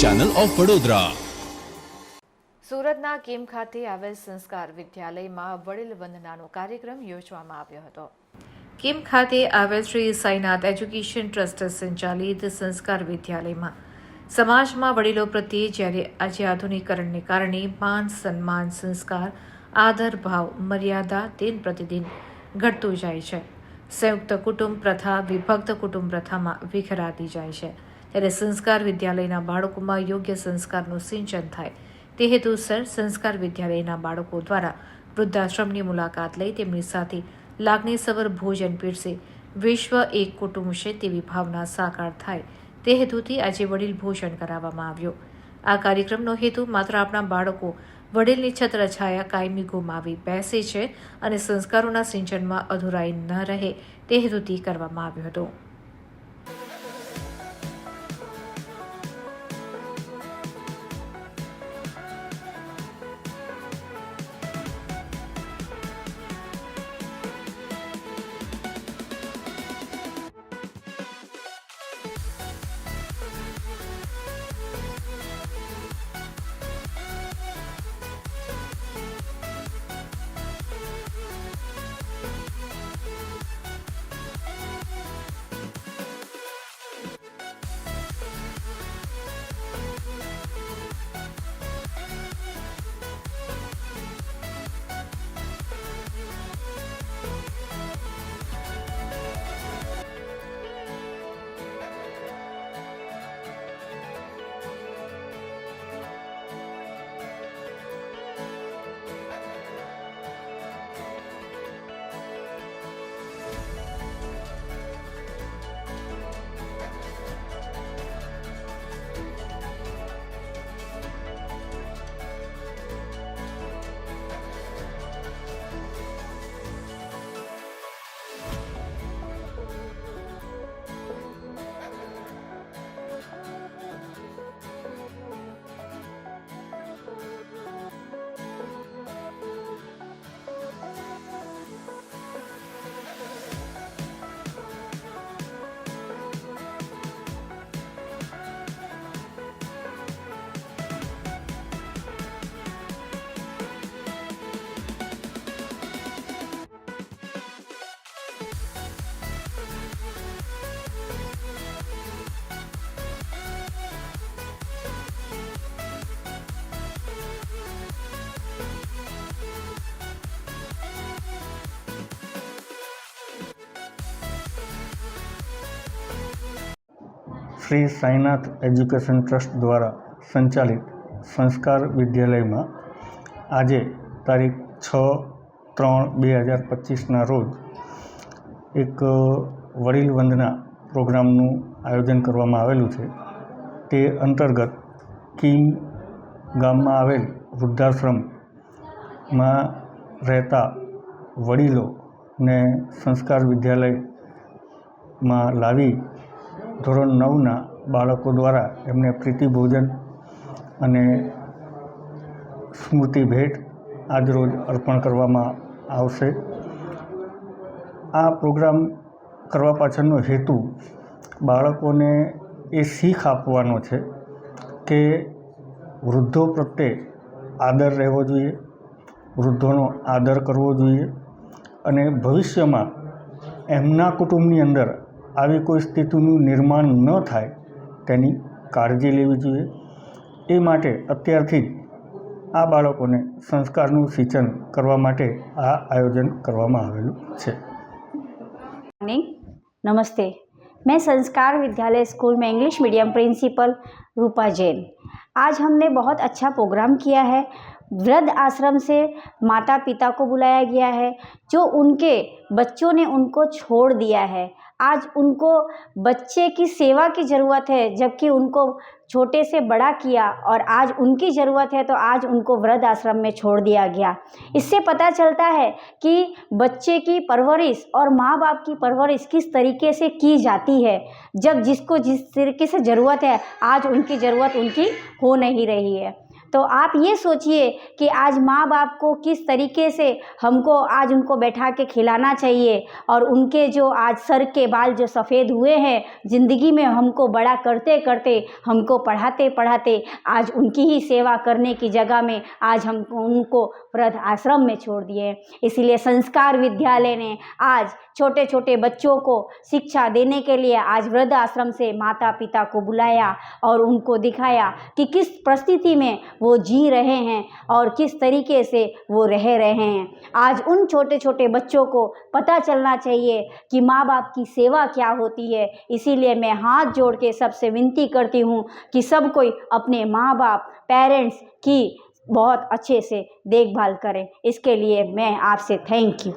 Channel of Vadodara સુરતના Kim ખાતે આવેલ સંસ્કાર વિદ્યાલયમાં વડીલ વંદનાનો કાર્યક્રમ યોજવામાં આવ્યો હતો. કેમ ખાતે આવેલ શ્રી સાઈનાથ એજ્યુકેશન ટ્રસ્ટ સંચાલિત સંસ્કાર વિદ્યાલયમાં સમાજમાં વડીલો પ્રત્યે જ્યારે આજે આધુનિકરણને કારણે માન સન્માન, સંસ્કાર, આદર, ભાવ, મર્યાદા દિન પ્રતિદિન ઘટતું જાય છે. સંયુક્ત કુટુંબ પ્રથા, વિભક્ત કુટુંબ પ્રથામાં વિખરાતી જાય છે. ત્યારે સંસ્કાર વિદ્યાલયના બાળકોમાં યોગ્ય સંસ્કારનું સિંચન થાય. તે હેતુસર સંસ્કાર વિદ્યાલયના બાળકો દ્વારા વૃદ્ધાશ્રમની મુલાકાત લઈ તેમની સાથે લાગણીસભર ભોજન પીરસે. વિશ્વ એક કુટુંબ છે તેવી ભાવના સાકાર થાય. તે હેતુથી આજે વડીલ ભોજન કરાવવામાં આવ્યો. આ કાર્યક્રમનો હેતુ માત્ર આપણા બાળકો, વડીલની છત્રછાયા કાયમી ગુમાવી બેસે છે અને સંસ્કારોના સિંચનમાં અધૂરાઈ ન રહે તે હેતુથી કરવામાં આવ્યો હતો. શ્રી સાઈનાથ એજ્યુકેશન ટ્રસ્ટ દ્વારા સંચાલિત સંસ્કાર વિદ્યાલયમાં આજે તારીખ છ ત્રણ બે હજાર પચીસના રોજ એક વડીલ વંદના પ્રોગ્રામનું આયોજન કરવામાં આવેલું છે. તે અંતર્ગત કિમ ગામમાં આવેલ વૃદ્ધાશ્રમમાં રહેતા વડીલોને સંસ્કાર વિદ્યાલયમાં લાવી ધોરણ નવના બાળકો દ્વારા એમને પ્રીતિભોજન અને સ્મૃતિ ભેટ આજરોજ અર્પણ કરવામાં આવશે. આ પ્રોગ્રામ કરવા પાછળનો હેતુ બાળકોને એ શીખ આપવાનો છે કે વૃદ્ધો પ્રત્યે આદર રહેવો જોઈએ, વૃદ્ધોનો આદર કરવો જોઈએ અને ભવિષ્યમાં એમના કુટુંબની અંદર આવી કોઈ સ્થિતિનું નિર્માણ ન થાય તેની કાળજી લેવી જોઈએ એ માટે અત્યારથી જ આ બાળકોને સંસ્કારનું સિંચન કરવા માટે આ આયોજન કરવામાં આવેલું છે मॉर्निंग नमस्ते मैं संस्कार विद्यालय स्कूल में English medium principal Rupa Jain आज हमने बहुत अच्छा प्रोग्राम किया है वृद्ध आश्रम से माता पिता को बुलाया गया है जो उनके बच्चों ने उनको छोड़ दिया है आज उनको बच्चे की सेवा की ज़रूरत है, जबकि उनको छोटे से बड़ा किया और आज उनकी ज़रूरत है तो आज उनको वृद्ध आश्रम में छोड़ दिया गया। इससे पता चलता है कि बच्चे की परवरिश और माँ बाप की परवरिश किस तरीके से की जाती है, जब जिसको जिस तरीके से ज़रूरत है, आज उनकी ज़रूरत उनकी हो नहीं रही है। तो आप ये सोचिए कि आज माँ बाप को किस तरीके से हमको आज उनको बैठा के खिलाना चाहिए और उनके जो आज सर के बाल जो सफ़ेद हुए हैं, ज़िंदगी में हमको बड़ा करते करते हमको पढ़ाते पढ़ाते आज उनकी ही सेवा करने की जगह में आज हम उनको वृद्ध आश्रम में छोड़ दिए। इसीलिए संस्कार विद्यालय ने आज छोटे छोटे बच्चों को शिक्षा देने के लिए आज वृद्ध आश्रम से माता पिता को बुलाया और उनको दिखाया कि किस परिस्थिति में वो जी रहे हैं और किस तरीके से वो रह रहे हैं। आज उन छोटे छोटे बच्चों को पता चलना चाहिए कि माँ बाप की सेवा क्या होती है। इसीलिए मैं हाथ जोड़ के सबसे विनती करती हूँ कि सब कोई अपने माँ बाप पेरेंट्स की बहुत अच्छे से देखभाल करें। इसके लिए मैं आपसे थैंक यू।